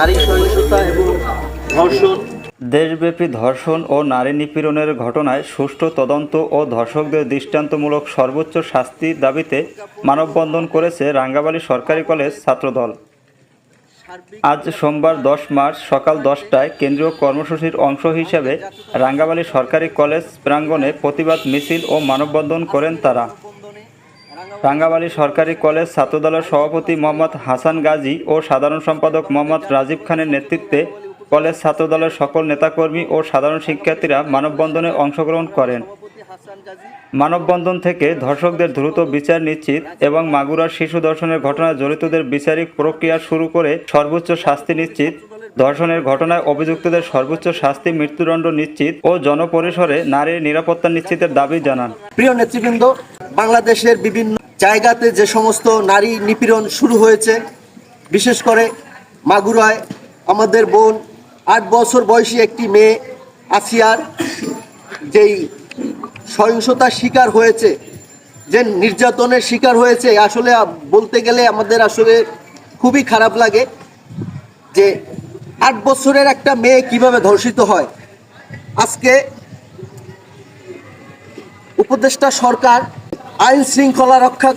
নারী সহিংসতা এবং ধর্ষণ। দেশব্যাপী ধর্ষণ ও নারী নিপীড়নের ঘটনায় সুষ্ঠু তদন্ত ও ধর্ষকদের দৃষ্টান্তমূলক সর্বোচ্চ শাস্তির দাবিতে মানববন্ধন করেছে রাঙ্গাবালী সরকারি কলেজ ছাত্রদল। আজ সোমবার দশ মার্চ সকাল দশটায় কেন্দ্রীয় কর্মসূচির অংশ হিসেবে রাঙ্গাবালী সরকারি কলেজ প্রাঙ্গণে প্রতিবাদ মিছিল ও মানববন্ধন করেন তারা। রাঙ্গাবালী সরকারি কলেজ ছাত্রদলের সভাপতি মোহাম্মদ হাসান গাজী ও সাধারণ সম্পাদক মোহাম্মদ রাজীব খানের নেতৃত্বে কলেজ ছাত্রদলের সকল নেতাকর্মী ও সাধারণ শিক্ষার্থীরা মানববন্ধনে অংশগ্রহণ করেন। মানববন্ধন থেকে ধর্ষকদের দ্রুত বিচার নিশ্চিত এবং মাগুরার শিশু ধর্ষণের ঘটনায় জড়িতদের বিচারিক প্রক্রিয়া শুরু করে সর্বোচ্চ শাস্তি নিশ্চিত, ধর্ষণের ঘটনায় অভিযুক্তদের সর্বোচ্চ শাস্তি, মৃত্যুদণ্ড নিশ্চিত ও জনপরিসরে নারীর নিরাপত্তা নিশ্চিতের দাবি জানান। প্রিয় নেতৃবৃন্দ, বাংলাদেশের বিভিন্ন জায়গাতে যে সমস্ত নারী নিপীড়ন শুরু হয়েছে, বিশেষ করে মাগুরায়, আমাদের বোন, আট বছর বয়সী একটি মেয়ে আসিয়ার, যেই সহিংসতার শিকার হয়েছে, যে নির্যাতনের শিকার হয়েছে, আসলে বলতে গেলে আমাদের আসলে খুবই খারাপ লাগে যে আট বছরের একটা মেয়ে কীভাবে ধর্ষিত হয়। আজকে উপদেষ্টা সরকার আইন শৃঙ্খলা রক্ষা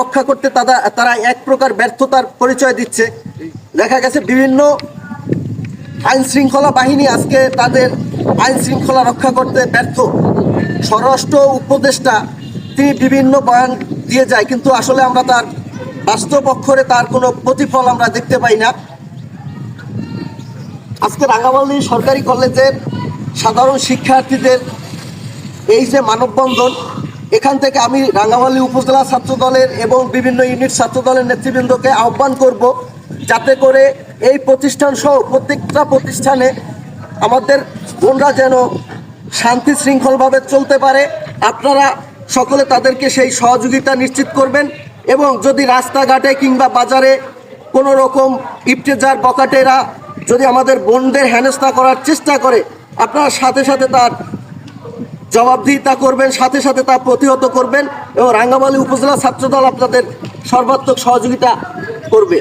রক্ষা করতে তারা তারা এক প্রকার ব্যর্থতার পরিচয় দিচ্ছে। দেখা গেছে বিভিন্ন আইন শৃঙ্খলা বাহিনী আজকে তাদের আইন শৃঙ্খলা রক্ষা করতে ব্যর্থ। স্বরাষ্ট্র উপদেষ্টা তিনি বিভিন্ন বয়ান দিয়ে যায়, কিন্তু আসলে আমরা তার বাস্তব অক্ষরে তার কোনো প্রতিফল আমরা দেখতে পাই না। আজকে রাঙ্গামালি সরকারি কলেজের সাধারণ শিক্ষার্থীদের এই যে মানববন্ধন এখান থেকে আমি রাঙ্গামালী উপজেলা ছাত্র দলের এবং বিভিন্ন ইউনিট ছাত্র দলের নেতৃবৃন্দকে আহ্বান করব যাতে করে এই প্রতিষ্ঠান সহ প্রত্যেকটা প্রতিষ্ঠানে আমাদের বোনরা যেন শান্তি শৃঙ্খলভাবে চলতে পারে। আপনারা সকলে তাদেরকে সেই সহযোগিতা নিশ্চিত করবেন এবং যদি রাস্তাঘাটে কিংবা বাজারে কোনো রকম ইফতেজার বকাটেরা যদি আমাদের বোনদের হেনস্থা করার চেষ্টা করে, আপনারা সাথে সাথে তার জবাবদিহিতা করবেন, সাথে সাথে তা প্রতিহত করবেন এবং রাঙ্গামালী উপজেলা ছাত্রদল আপনাদের সর্বাত্মক সহযোগিতা করবে।